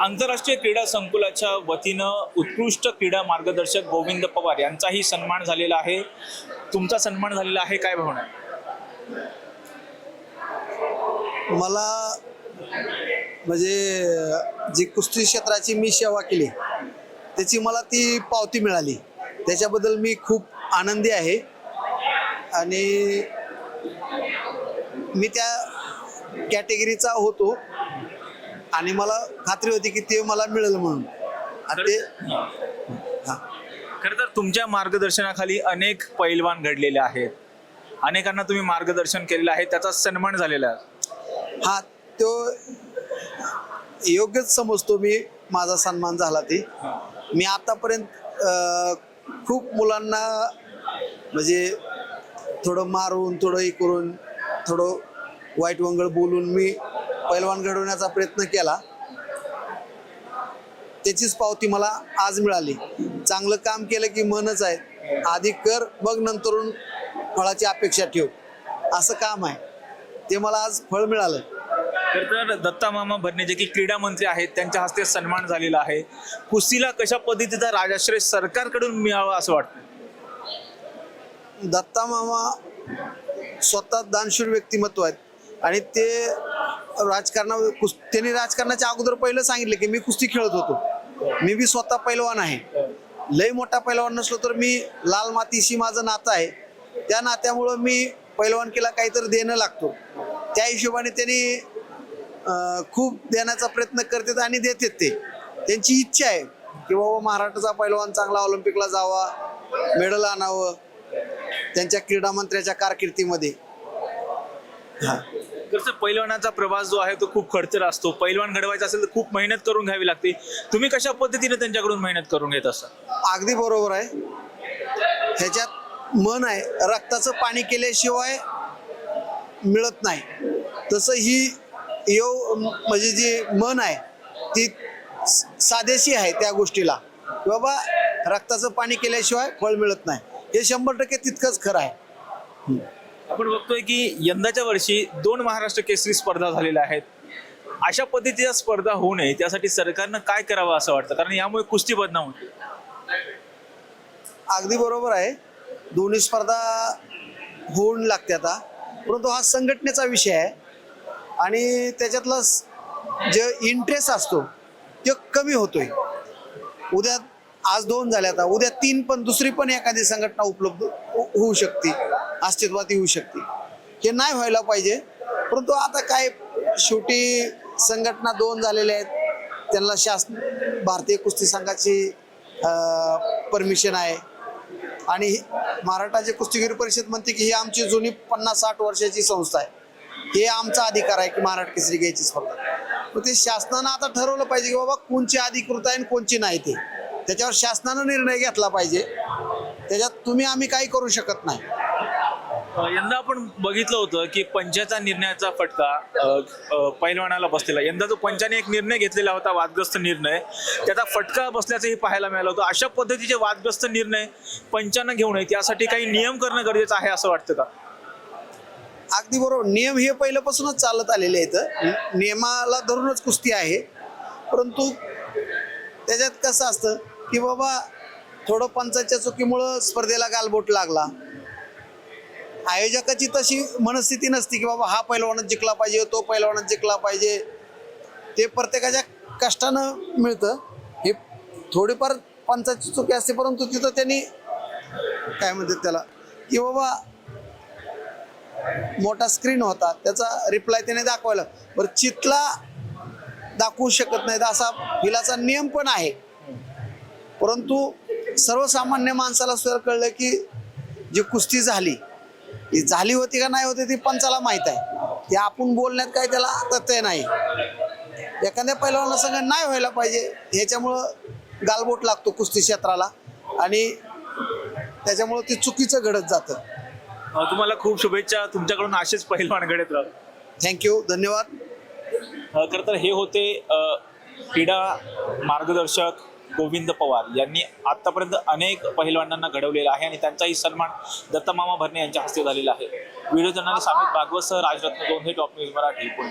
आंतरराष्ट्रीय क्रीडा संकुलाच्या वतीनं उत्कृष्ट क्रीडा मार्गदर्शक गोविंद पवार यांचाही सन्मान झालेला आहे. तुमचा सन्मान झालेला आहे काय भावना? मला म्हणजे जी कुस्ती क्षेत्राची मी सेवा केली त्याची मला ती पावती मिळाली. त्याच्याबद्दल मी खूप आनंदी आहे. आणि मी त्या कॅटेगरीचा होतो. आणि मला खात्री होती की ते मला मिळेल म्हणून. आणि ते हां. खरं तर तुमच्या मार्गदर्शनाखाली अनेक पैलवान घडलेले आहेत. अनेकांना तुम्ही मार्गदर्शन केलेलं आहे त्याचा सन्मान झालेला आहे. हा तो योग्यच समजतो मी माझा सन्मान झाला ते. मी आतापर्यंत अं, खूप मुलांना म्हणजे थोडं मारून थोडं हे करून थोडं वाईट वंगळ बोलून मी पैलवान घडवण्याचा प्रयत्न केला. त्याचीच पावती मला आज मिळाली. चांगलं काम केलं की मनच आहे. आधी कर बघ नंतरून फळाची अपेक्षा ठेव. असं काम आहे. ते मला आज फळ मिळालं. तर तर दत्ता मामा भरणे जे की क्रीडा मंत्री आहेत त्यांच्या हस्ते सन्मान झालेला आहे. कुस्तीला कशा पद्धतीचा राजाश्रय सरकारकडून मिळावा असं वाटतं? दत्ता मामा स्वतः दानशूर व्यक्तिमत्व आहेत. आणि ते राजकारणा कुस त्यांनी राजकारणाच्या अगोदर पहिलं सांगितलं की मी कुस्ती खेळत होतो. मी बी स्वतः पैलवान आहे. लय मोठा पैलवान नसलो तर मी लाल मातीशी माझं नातं आहे. त्या नात्यामुळं मी पैलवानकीला काहीतरी देणं लागतो. त्या हिशोबाने त्यांनी खूप देण्याचा प्रयत्न करतात आणि देतात ते. त्यांची इच्छा आहे की बाबा महाराष्ट्राचा पैलवान चांगला ऑलिम्पिकला जावा मेडल आणावं त्यांच्या क्रीडा मंत्र्याच्या कारकिर्दीमध्ये. हा. कसं पैलवानाचा प्रवास जो आहे तो खूप खडतर असतो. पैलवान घडवायचा असेल तर खूप मेहनत करून घ्यावी लागते. तुम्ही कशा पद्धतीने त्यांच्याकडून मेहनत करून घेत असता अगदी बरोबर आहे. ह्याच्यात मन आहे. रक्ताचं पाणी केल्याशिवाय मिळत नाही. तसं ही यो म्हणजे जी मन आहे ती साधेशी आहे त्या गोष्टीला. बाबा रक्ताचं पाणी केल्याशिवाय फळ मिळत नाही. हे शंभर टक्के तितकंच खरं आहे. आपण बघतोय की यंदाच्या वर्षी दोन महाराष्ट्र केसरी स्पर्धा झालेल्या आहेत. अशा पद्धतीच्या स्पर्धा होऊ नये त्यासाठी सरकारनं काय करावं असं वाटतं? कारण यामुळे कुस्ती बदनाम होते. अगदी बरोबर आहे. दोन्ही स्पर्धा होऊन लागते आता. परंतु हा संघटनेचा विषय आहे. आणि त्याच्यातला जे इंटरेस्ट असतो तो कमी होतोय. उद्या आज दोन झाल्या आता. उद्या तीन पण दुसरी पण एखादी संघटना उपलब्ध हो- होऊ शकते. अस्तित्वात येऊ शकते. हे नाही व्हायला पाहिजे. परंतु आता काय शेवटी संघटना दोन झालेल्या आहेत. त्यांना शासन भारतीय कुस्ती संघाची परमिशन आहे. आणि ही- महाराष्ट्राचे कुस्तीगीर परिषद म्हणते की ही आमची जुनी पन्नास साठ वर्षाची संस्था आहे. हे आमचा अधिकार आहे की महाराष्ट्र केसरी घ्यायची स्पर्धा. मग ते शासनानं आता ठरवलं पाहिजे की बाबा कोणची अधिकृत आहे आणि कोणची नाही ते. त्याच्यावर शासनानं निर्णय घेतला पाहिजे. त्याच्यात तुम्ही आम्ही काही करू शकत नाही. यंदा आपण बघितलं होतं की पंचाचा निर्णयाचा फटका पैलवानाला बसलेला. यंदा जो पंचाने एक निर्णय घेतलेला होता वादग्रस्त निर्णय त्याचा फटका बसल्याचंही पाहायला मिळालं होतं. अशा पद्धतीचे वादग्रस्त निर्णय पंचानं घेऊ नये. त्यासाठी काही नियम करणं गरजेचं आहे असं वाटतं का? अगदी बरोबर. नियम हे पहिल्यापासूनच चालत आलेले आहेत. नियमाला धरूनच कुस्ती आहे. परंतु त्याच्यात कसं असतं की बाबा थोडं पंचाच्या चुकीमुळं स्पर्धेला गालबोट लागला. आयोजकाची तशी मनस्थिती नसती की बाबा हा पैलवानच जिंकला पाहिजे तो पैलवानच जिंकला पाहिजे. ते प्रत्येकाच्या कष्टानं मिळतं. हे थोडीफार पंचाची चुकी असते परंतु तिथं त्यांनी काय म्हणतात त्याला की बाबा मोठा स्क्रीन होता त्याचा रिप्लाय त्याने दाखवायला बरं चितला दाखवू शकत नाहीत असा हिलाचा नियम पण आहे. परंतु सर्वसामान्य माणसाला सुद्धा कळलं की जी कुस्ती झाली ती झाली होती का नाही होती ती पंचाला माहीत आहे. ते आपण बोलण्यात काय त्याला तथ्य नाही. एखाद्या पैलवाना संघ नाही व्हायला पाहिजे ह्याच्यामुळं गालबोट लागतो कुस्ती क्षेत्राला आणि त्याच्यामुळं ते चुकीचं घडत जातं. अ, तुम्हाला खूप शुभेच्छा. तुमच्याकडून असेच पैलवान घडत राहत थँक्यू धन्यवाद. अ, खरं तर हे होते अ, क्रीडा मार्गदर्शक गोविंद पवार यांनी आतापर्यंत अनेक पहिलवानांना घडवलेला आहे आणि त्यांचाही सन्मान दत्तमामा भरणे यांच्या हस्ते झालेला आहे. व्हिडिओ जर्नलिस्ट अमित भागवत सह राजरत्न दोन हे top news Marathi Pune.